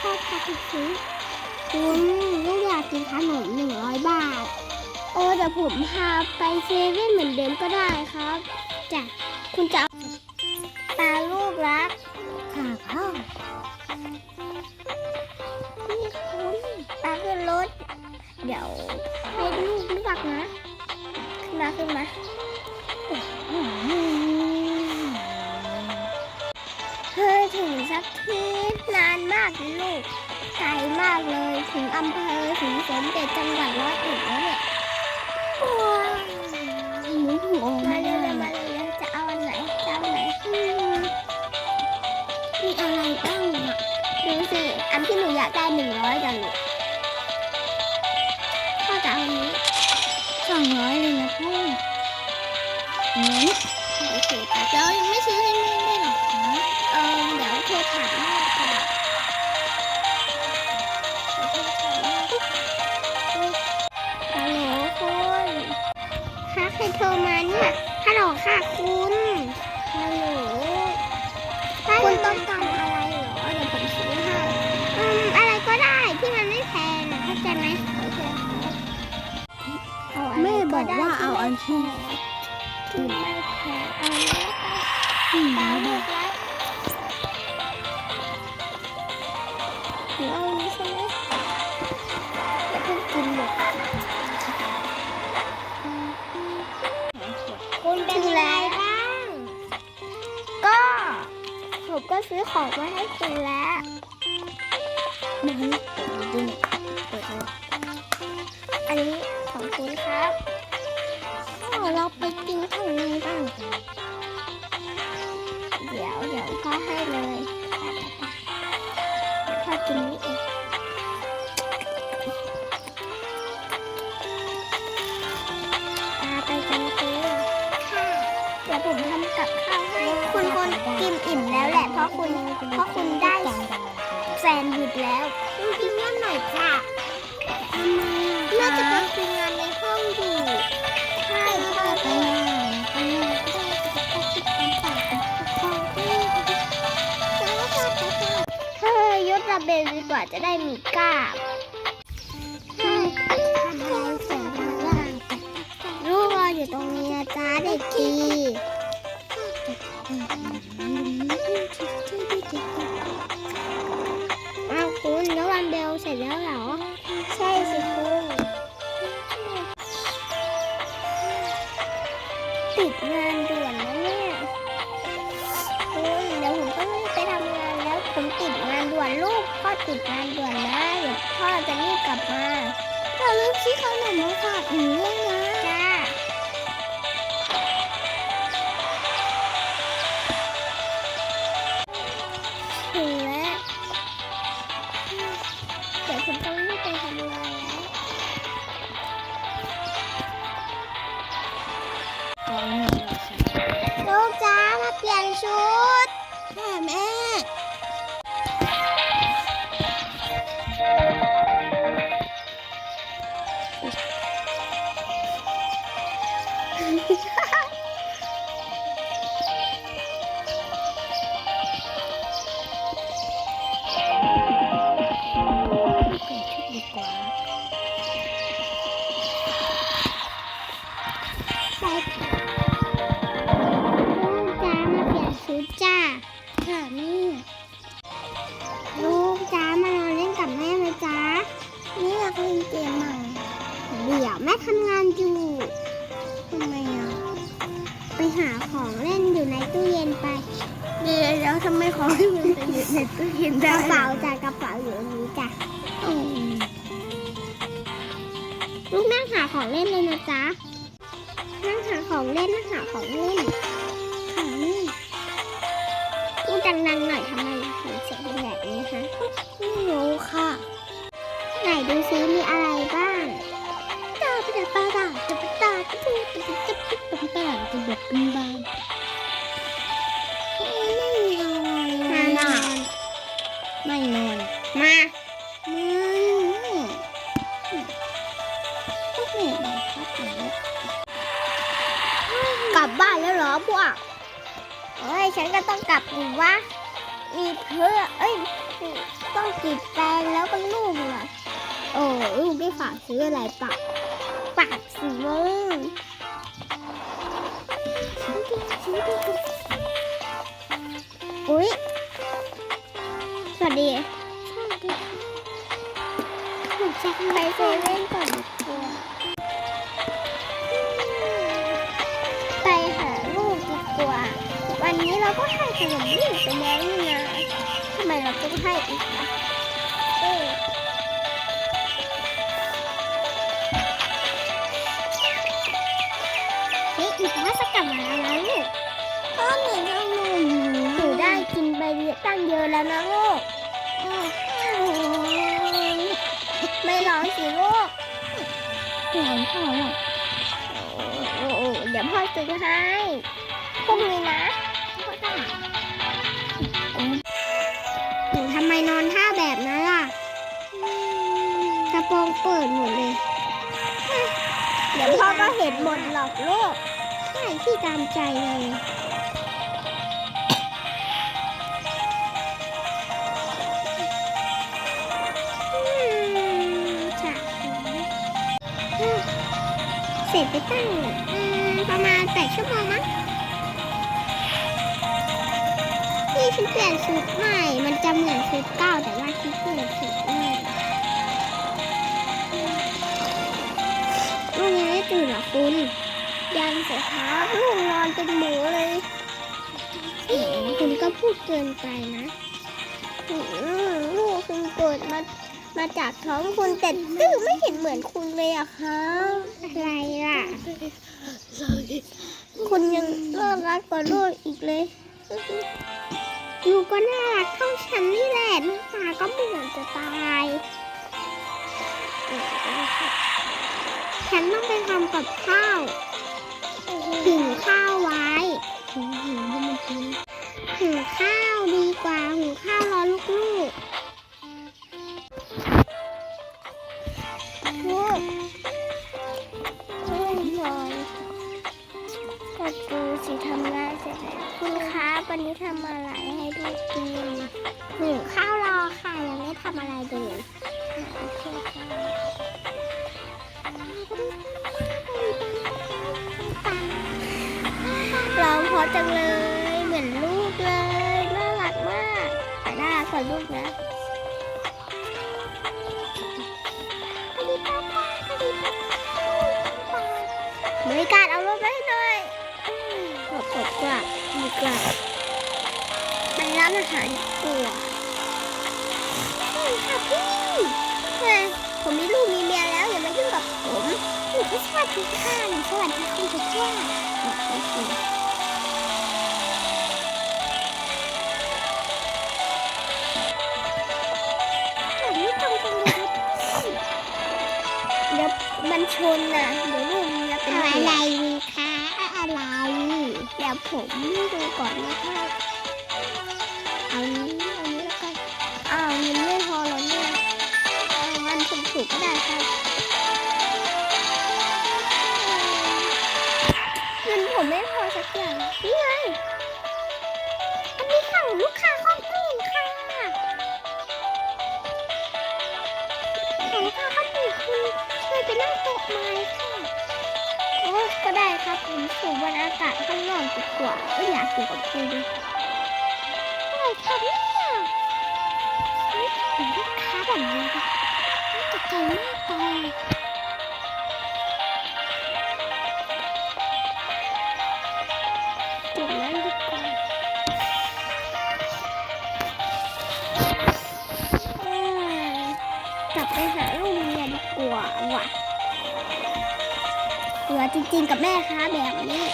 ภาพค่ะคุ้คคุณลูกอยากกินขนมหนึ่งร้อยบาท โอ้แต่ผมพาไปเซเว่นเหมือนเดิมก็ได้ครับจ้ะคุณจะตาลูกรักค่ะพ่อนี่คุณตาขึ้นรถ เดี๋ยวให้ลูกรู้จักนะ ขึ้นมาขึ้นมา สักทีนานมากเลยลูกไกลมากเลยถึงอำเภอถึงสมเด็จจังหวัดร้อยเอ็ดแล้วเนี่ยว้าวหมูหัวมาเร็วๆมาเร็วๆจะเอาอันไหนจะเอาอันไหนอืมมีอะไรบ้างอะดูสิอันที่หนูอยากได้หนึ่งร้อยกันลูกพ่อจะเอาอันนี้สองร้อยเลยนะพ่องั้นโอเคแต่เจ้ายังไม่ซื้อให้แม่ได้หรอคะเออ เดี๋ยวโทรถามแม่ก่อนฮัลโหลคุณค่ะใครโทรมาเนี่ยฮัลโหลค่ะคุณฮัลโหลคุณต้องการอะไรเหรอเดี๋ยวผมซื้อให้อืมอะไรก็ได้ที่มันไม่แพงอะเข้าใจไหมโอเคเอาะไรแม่บอกว่าเอาอันที่ที่ไม่แพงเอาแล้อืมตาลูกรักห ผมก็ซื้อของมาให้คุณแล้วไม่ให้ดูเปิดเลยอันนี้ของคุณครับเราไปกินข้างในบ้าง เดี๋ยวเดี๋ยวพ่อให้เลยพ่อกินนี้เอง อิ่มแล้วแหละ เพราะคุณเพราะคุณได้แฟนหยุดแล้วคุณกินเงียบหน่อยจ้ะทำไมน่าอะจะไปคะคุยงานในห้องอยู่ใช่พ่อไปไปไหนอันนี้ก็ได้จะไปคิดตามปากของพ่อเธอยศระเบนดีกว่าจะได้มีกล้ามใช่ทำอะไรเสร็จแล้วล่ะลูกรออยู่ตรงนี้นะจ๊ะเด็กดี อ้าวคุณแล้ววันเบลเสร็จแล้วเหรอ ใช่สิคุณติดงานด่วนนะเนี่ยคุณเดี๋ยวผมต้องรีบไปทำงานแล้วผมติดงานด่วนลูกพ่อติดงานด่วนนะเดี๋ยวพ่อจะรีบกลับมาอย่าลืมซื้อขนมมาฝากหนูด้วย อยู่ทำไมอะ ไปหาของเล่นอยู่ในตู้เย็นไป เดี๋ยวแล้วทำไมของที่มันอยู่ในตู้เย็นกได้ระเป๋าจ้ากระเป๋าอยู่ตรงนี้จ้ะอืมลูกนั่งหาของเล่นเลยนะจ๊ะนั่งหาของเล่นนั่งหาของเล่น อนมาไม่ก็แม่บังคับอย่างนี้กลับบ้านแล้วเหรอพวกเอ้ย ฉันก็ต้องกลับดิวะ มีเพื่อ เอ้ย ต้องกีดแปลงแล้วก็ลูกเหรอโอ้ลูกได้ฝากซื้ออะไรปะปากสีม่วงอุ้ยสวัสดี จะไปเซเว่นก่อนดีกว่าไปหาลูกดีกว่า วันนี้เราก็ให้ขนมลูกไปแล้วนี่นะทำไมเราต้องให้อีกอะเออเฮ้ยอีกห้าสกลับมาแล้วนะลูกพ่อหนูทำหนูหนูได้กินไปตั้งเยอะแล้วนะลูก ไม่ร้องสิลูกหลานพ่อหรอโอ้เดี๋ยวพ่อซื้อให้พรุ่งนี้นะหนูทำไมนอนท่าแบบนั้นล่ะกระโปรงเปิดหมดเลย เดี๋ยวพ่อก็เห็นหมดหรอกลูกใช่ที่ตามใจเลย สร็จไปตั้งประมาณแปดชั่วโมงมั้งนี่ฉันเปลี่ยนชุดใหม่ มันจะเหมือนชุดเก่าแต่ว่าฉันเปลี่ยนชุดใหม่ลูกยังไม่ตื่นเหรอคุณ ยังเสียครับลูกนอนเป็นหมูเลยคุณก็พูดเกินไปนะลูกคุณเกิดมา มาจากท้องคุณแต่ดื้อไม่เห็นเหมือนคุณเลยอะคะอะไรล่ะ คุณยังน่ารักกว่าลูกอีกเลยลูกก็น่ารักเท่าฉันนี่แหละหน้าตาก็เหมือนจะตาย ฉันต้องไปทำกับข้าว จังเลย เหมือนลูกเลย น่ารักมากแต่น่ารักกว่าลูกนะบริการเอารถมาให้หน่อยกดกดกลับดีกว่ามันร้านอาหารกลัวใช่ค่ะพี่เฮ้ยผมมีลูกมีเมียแล้วอย่ามายุ่งกับผมหนูก็สวัสดีค่ะหนูสวัสดีคุณทุกท่าน ผมดูก่อนนะคะเอานี้เอานี้แล้วกันอ้าวเงินไม่พอแล้วเนี่ยเอาอันถูกก็ได้ครับเงินผมไม่พอสักอย่างนี่ไงอันนี้ค่ะลูกค้าห้องอื่นค่ะของลูกค้าห้องอื่นคุณช่วยไปนั่ง ครับผมสูบบรรยากาศข้างนอกดีกว่าไม่อยากอยู่กับคุณเลยอะไรครับเนี่ยเฮ้ยเห็นลูกค้าแบบนี้ปะน่าตกใจมากเลยจุดนั้นดีกว่าอืมกลับไปหาลูกเมียดีกว่าว่ะ ลือจริงๆกับแม่ค้าแบบนี้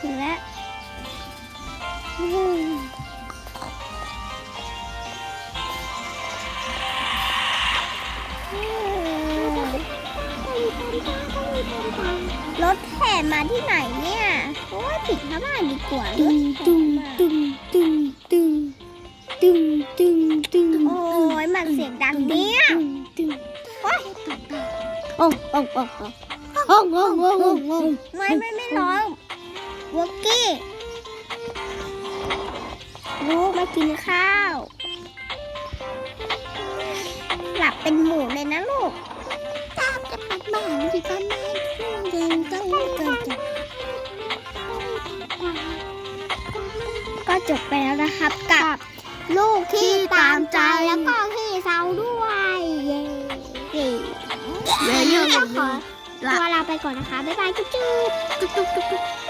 ถึงแล้วรถแห่มาที่ไหนเนี่ย โอ้ยปิดพระบ้านดีกว่าตึงตึงตึง ดังเนี่ยตึงโอ้ยโอ้โอ้โอ้โอ้โอ้โอ้โอ้โอ้ไม่ไม่ไม่ร้องวอกกี้ลูกมากินข้าว หลับเป็นหมูเลยนะลูกตามจะปัดบ้านที่ก็ไม่เดินก็เกินจะก็จบไปแล้วนะครับกับ ลูกที่ตามใจแล้วก็ เซาด้วย เย้เย้เดี๋ยวเดี๋ยวก็ขอตัวลาไปก่อนนะคะ บ๊ายบายจุ๊บจุ๊บจุ๊บจุ๊บจุ๊บจุ๊บ